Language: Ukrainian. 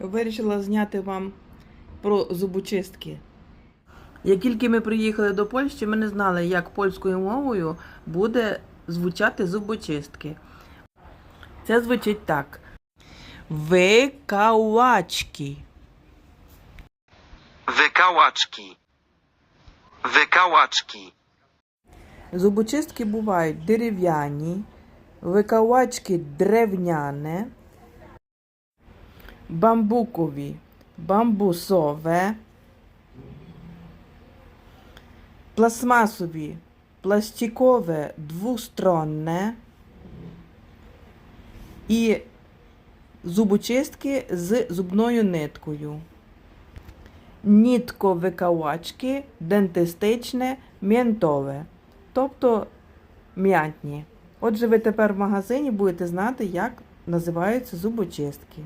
Вирішила зняти вам про зубочистки. Як тільки ми приїхали до Польщі, ми не знали, як польською мовою буде звучати зубочистки. Це звучить так. Викавачки. Wykałaczki. Wykałaczki. Зубочистки бувають дерев'яні, викавачки древняне, бамбукові, бамбусове, пластмасові, пластикове двустронне і зубочистки з зубною ниткою. Нітковикавачки, дентистичне, м'янтове, тобто м'ятні. Отже, ви тепер в магазині будете знати, як називаються зубочистки.